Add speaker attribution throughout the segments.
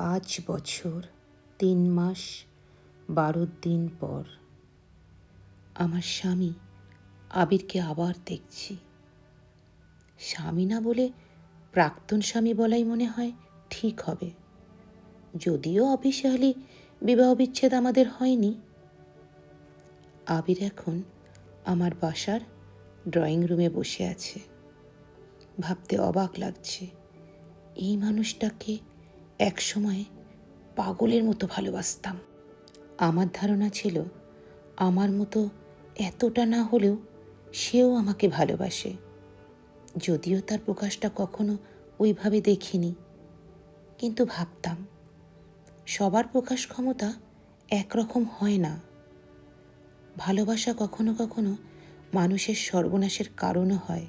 Speaker 1: পাঁচ বছর, তিন মাস, বারো দিন পর আমার স্বামী আবিরকে আবার দেখছি। স্বামী না বলে প্রাক্তন স্বামী বলাই মনে হয় ঠিক হবে। যদিও অফিসিয়ালি বিবাহ বিচ্ছেদ আমাদের হয়নি। আবির এখন আমার বাসার ড্রয়িং রুমে বসে আছে। ভাবতে অবাক লাগছে। এই মানুষটাকে একসময় পাগলের মতো ভালোবাসতাম। আমার ধারণা ছিল, আমার মতো এতটা না হলেও সেও আমাকে ভালোবাসে। যদিও তার প্রকাশটা কখনো ওইভাবে দেখিনি, কিন্তু ভাবতাম, সবার প্রকাশ ক্ষমতা একরকম হয় না। ভালোবাসা কখনো কখনো মানুষের সর্বনাশের কারণও হয়।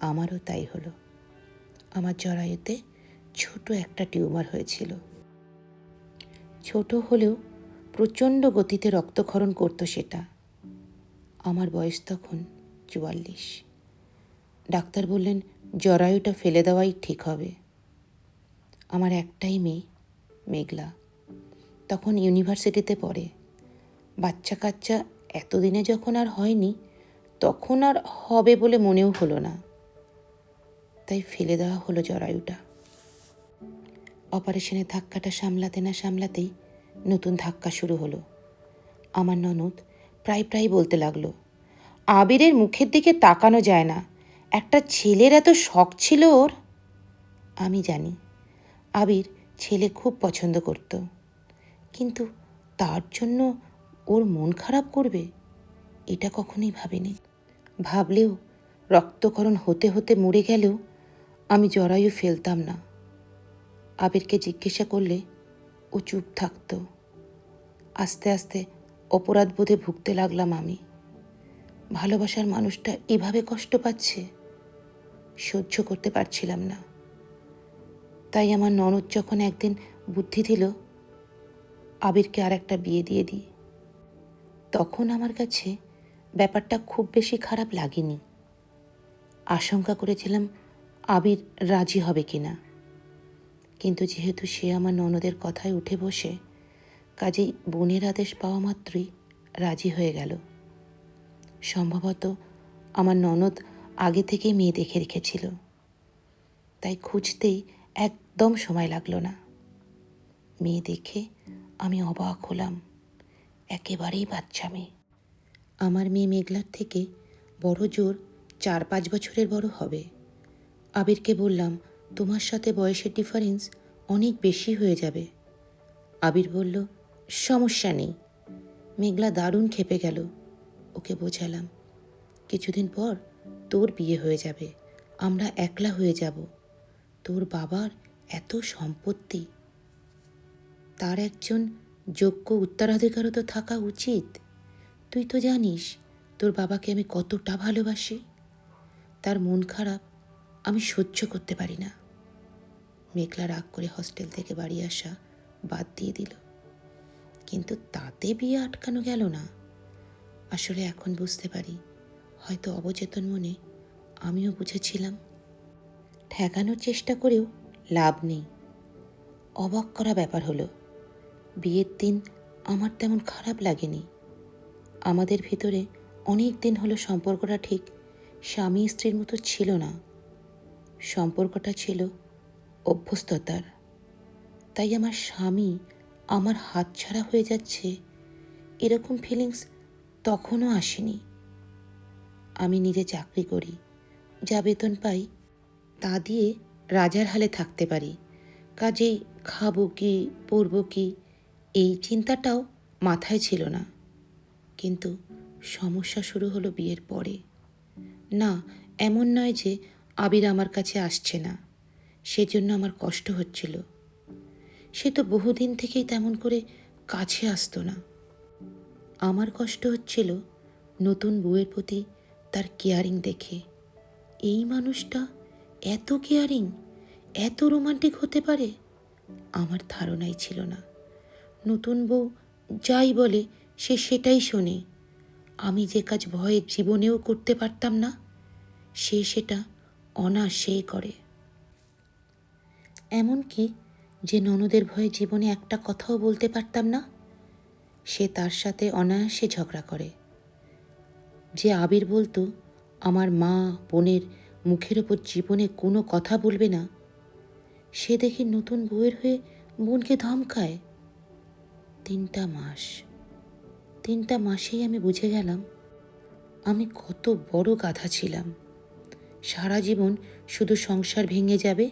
Speaker 1: আমারও তাই হলো। আমার জরায়ুতে ছোট একটা টিউমার হয়েছিল। ছোট হলেও প্রচণ্ড গতিতে রক্তক্ষরণ করতো সেটা। আমার বয়স তখন চুয়াল্লিশ। ডাক্তার বললেন জরায়ুটা ফেলে দেওয়াই ঠিক হবে। আমার একটাই মেয়ে, মেঘলা, তখন ইউনিভার্সিটিতে পড়ে। বাচ্চা কাচ্চা এতদিনে যখন আর হয়নি, তখন আর হবে বলে মনেও হলো না। তাই ফেলে দেওয়া হলো জরায়ুটা। অপারেশনের ধাক্কাটা সামলাতে না সামলাতেই নতুন ধাক্কা শুরু হলো। আমার ননদ প্রায় প্রায় বলতে লাগল, আবিরের মুখের দিকে তাকানো যায় না। একটা ছেলের এত শখ ছিল ওর? আমি জানি। আবির ছেলে খুব পছন্দ করত। কিন্তু তার জন্য ওর মন খারাপ করবে? এটা কখনোই ভাবিনি। ভাবলেও রক্তকরণ হতে হতে মরে গেলেও আমি জরায়ু ফেলতাম না। আবিরকে জিজ্ঞাসা করলে ও চুপ থাকত। আস্তে আস্তে অপরাধ বোধে ভুগতে লাগলাম আমি। ভালোবাসার মানুষটা এভাবে কষ্ট পাচ্ছে? সহ্য করতে পারছিলাম না। তাই আমার ননদ যখন একদিন বুদ্ধি দিল, আবিরকে আর একটা বিয়ে দিয়ে দিই। তখন আমার কাছে ব্যাপারটা খুব বেশি খারাপ লাগেনি। আশঙ্কা করেছিলাম আবির রাজি হবে কিনা। কিন্তু যেহেতু সে আমার ননদের কথায় উঠে বসে, কাজেই বোনের আদেশ পাওয়া মাত্রই রাজি হয়ে গেল। সম্ভবত আমার ননদ আগে থেকেই মেয়ে দেখে রেখেছিল। তাই খুঁজতেই একদম সময় লাগল না। মেয়ে দেখে আমি অবাক হলাম। একেবারেই বাচ্চা মেয়ে। আমার মেয়ে মেঘলার থেকে বড় জোর চার পাঁচ বছরের বড় হবে। আবিরকে বললাম তোমার সাথে বয়সের ডিফারেন্স অনেক বেশি হয়ে যাবে। আবির বলল, সমস্যা নেই। মেঘলা দারুণ খেপে গেল। ওকে বোঝালাম, কিছুদিন পর তোর বিয়ে হয়ে যাবে। আমরা একলা হয়ে যাব। তোর বাবার এত সম্পত্তি। তার একজন যোগ্য উত্তরাধিকারও তো থাকা উচিত। তুই তো জানিস, তোর বাবাকে আমি কতটা ভালোবাসি। তার মন খারাপ আমি সহ্য করতে পারি না। মেঘলা রাগ করে হস্টেল থেকে বাড়ি আসা বাদ দিয়ে দিল। কিন্তু তাতে বিয়ে আটকানো গেল না। আসলে এখন বুঝতে পারি, হয়তো অবচেতন মনে আমিও বুঝেছিলাম। ঠেকানোর চেষ্টা করেও লাভ নেই। অবাক করা ব্যাপার হলো, বিয়ের দিন আমার তেমন খারাপ লাগেনি। আমাদের ভিতরে অনেক দিন হলো সম্পর্কটা ঠিক স্বামী স্ত্রীর মতো ছিল না। সম্পর্কটা ছিল অভ্যস্ততার। তাই আমার স্বামী আমার হাত ছাড়া হয়ে যাচ্ছে এরকম ফিলিংস তখনও আসেনি। আমি নিজে চাকরি করি, যা বেতন পাই, তা দিয়ে রাজার হালে থাকতে পারি। কাজেই খাব কি, পরবো কি, এই চিন্তাটাও মাথায় ছিল না। কিন্তু সমস্যা শুরু হলো বিয়ের পরে। না, এমন নয় যে আবির আমার কাছে আসছে না। সেজন্য আমার কষ্ট হচ্ছিল। সে তো বহুদিন থেকেই তেমন করে কাছে আসতো না। আমার কষ্ট হচ্ছিল নতুন বউয়ের প্রতি তার কেয়ারিং দেখে। এই মানুষটা এত কেয়ারিং এত রোমান্টিক হতে পারে? আমার ধারণাই ছিল না। নতুন বউ যাই বলে, সে সেটাই শোনে। আমি যে কাজ ভয়ে জীবনেও করতে পারতাম না, সে সেটা অনায়াসেই করে। এমনকি যে ননদের ভয়ে জীবনে একটা কথাও বলতে পারতাম না, সে তার সাথে অনায়াসে ঝগড়া করে। যে আবির বলতো, আমার মা, বোনের মুখের ওপর জীবনে কোনো কথা বলবে না, সে দেখি নতুন বউয়ের হয়ে বোনকে ধমকায়। তিনটা মাস, তিনটা মাসেই আমি বুঝে গেলাম, আমি কত বড় গাধা ছিলাম। সারা জীবন শুধু সংসার ভেঙে যাবে,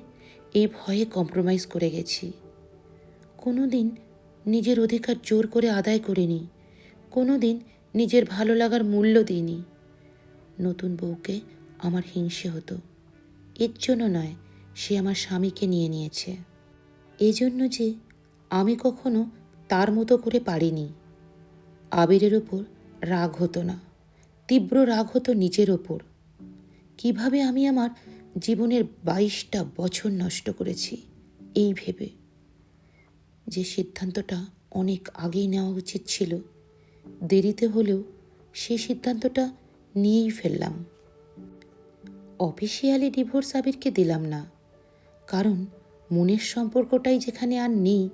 Speaker 1: এই ভয়ে কম্প্রোমাইজ করে গেছি। কোনো দিন নিজের অধিকার জোর করে আদায় করিনি কোনো দিন নিজের ভালো লাগার মূল্য দিইনি। নতুন বউকে আমার হিংসে হতো, এর জন্য নয়, সে আমার স্বামীকে নিয়ে নিয়েছে। এজন্য যে আমি কখনো তার মতো করে পারিনি। আবিরের ওপর রাগ হতো না, তীব্র রাগ হতো নিজের ওপর। কীভাবে আমি আমার জীবনের বাইশটা বছর নষ্ট করেছি এই ভেবে। যে সিদ্ধান্তটা অনেক আগেই নেওয়া উচিত ছিল, দেরিতে হলেও সেই সিদ্ধান্তটা নিয়েই ফেললাম। অফিসিয়ালি ডিভোর্স আবিরকে দিলাম না, কারণ মনের সম্পর্কটাই যেখানে আর নেই,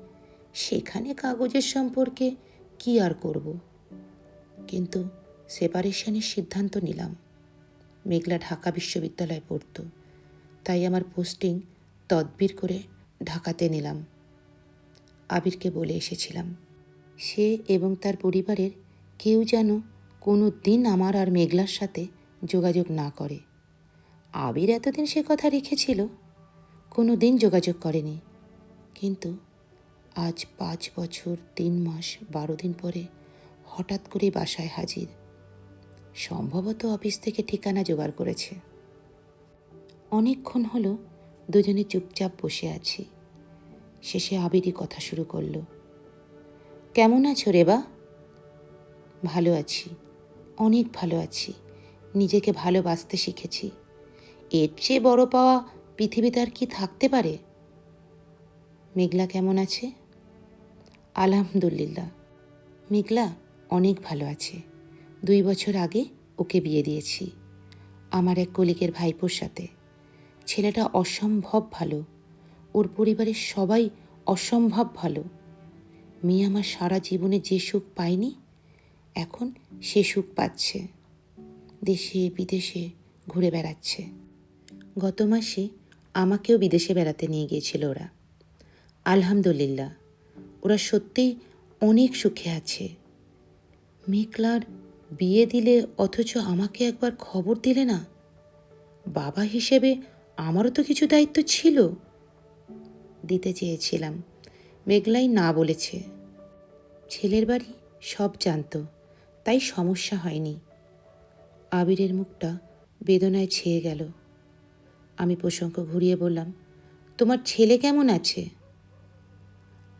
Speaker 1: সেখানে কাগজের সম্পর্কে কি আর করব? কিন্তু সেপারেশনের সিদ্ধান্ত নিলাম। মেঘলা ঢাকা বিশ্ববিদ্যালয়ে পড়ত। তাই আমার পোস্টিং তদবির করে ঢাকাতে নিলাম। আবিরকে বলে এসেছিলাম, সে এবং তার পরিবারের কেউ যেন কোনো দিন আমার আর মেঘলার সাথে যোগাযোগ না করে। আবির এতদিন সে কথা রেখেছিল কোনো দিন যোগাযোগ করেনি। কিন্তু আজ পাঁচ বছর, তিন মাস, বারো দিন পরে হঠাৎ করে বাসায় হাজির। সম্ভবত অফিস থেকে ঠিকানা জোগাড় করেছে। অনেকক্ষণ হলো দুজনে চুপচাপ বসে আছি। শেষে আবিরই কথা শুরু করল। কেমন আছো রেবা ভালো আছি, অনেক ভালো আছি। নিজেকে ভালোবাসতে শিখেছি। এর চেয়ে বড় পাওয়া পৃথিবীতে আর কি থাকতে পারে? মেঘলা কেমন আছে? আলহামদুলিল্লাহ, মেঘলা অনেক ভালো আছে। দুই বছর আগে ওকে বিয়ে দিয়েছি, আমার এক কলিকের ভাইপোর সাথে। ছেলেটা অসম্ভব ভালো, ওর পরিবারের সবাই অসম্ভব ভালো। মেয়ে আমার সারা জীবনে যে সুখ পায়নি, এখন সে সুখ পাচ্ছে। দেশে, বিদেশে ঘুরে বেড়াচ্ছে। গত মাসে আমাকেও বিদেশে বেড়াতে নিয়ে গিয়েছিল ওরা। আলহামদুলিল্লাহ, ওরা সত্যিই অনেক সুখে আছে। মেঘলার বিয়ে দিলে অথচ আমাকে একবার খবর দিলে না? বাবা হিসেবে আমারও তো কিছু দায়িত্ব ছিল। দিতে চেয়েছিলাম। মেঘলাই না বলেছে। ছেলের বাড়ি সব জানতো, তাই সমস্যা হয়নি। আবিরের মুখটা বেদনায় ছেয়ে গেল। আমি প্রসঙ্গ ঘুরিয়ে বললাম, তোমার ছেলে কেমন আছে?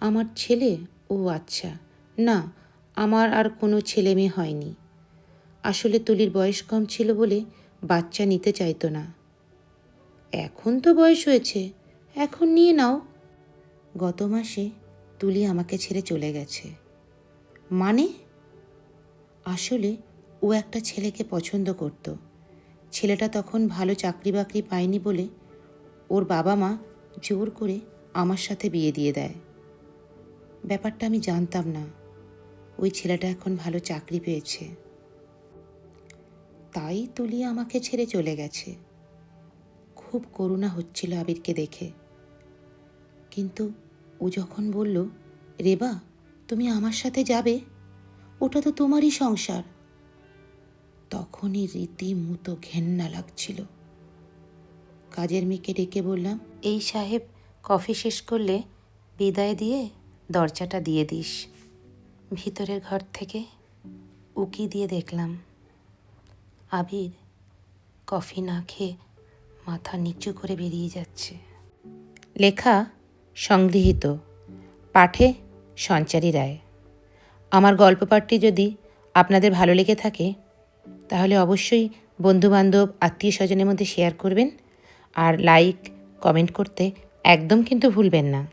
Speaker 1: আমার ছেলে? ও আচ্ছা। না, আমার আর কোনো ছেলে মেয়ে হয়নি। আসলে তুলির বয়স কম ছিল বলে বাচ্চা নিতে চাইতো না। এখন তো বয়স হয়েছে, এখন নিয়ে নাও। গত মাসে তুলি আমাকে ছেড়ে চলে গেছে। মানে? আসলে ও একটা ছেলেকে পছন্দ করত। ছেলেটা তখন ভালো চাকরি বাকরি পায়নি বলে ওর বাবা মা জোর করে আমার সাথে বিয়ে দিয়ে দেয়। ব্যাপারটা আমি জানতাম না। ওই ছেলেটা এখন ভালো চাকরি পেয়েছে। তাই তুলি আমাকে ছেড়ে চলে গেছে। খুব করুণা হচ্ছিল আবিরকে দেখে। কিন্তু ও যখন বলল রেবা তুমি আমার সাথে যাবে? ওটা তো তোমারই সংসার। তখনই রীতিমতো ঘেন্না লাগছিল। কাজের মেয়েকে ডেকে বললাম, এই সাহেব, কফি শেষ করলে বিদায় দিয়ে দরজাটা দিয়ে দিস। ভিতরের ঘর থেকে উকি দিয়ে দেখলাম আবির কফি না খেয়ে মাথা নিচু করে বেরিয়ে যাচ্ছে। লেখা সংগৃহীত পাঠে সঞ্চারী রায়। আমার গল্প পাঠটি যদি আপনাদের ভালো লেগে থাকে, তাহলে অবশ্যই বন্ধুবান্ধব আত্মীয় স্বজনের মধ্যে শেয়ার করবেন আর লাইক, কমেন্ট করতে একদম কিন্তু ভুলবেন না।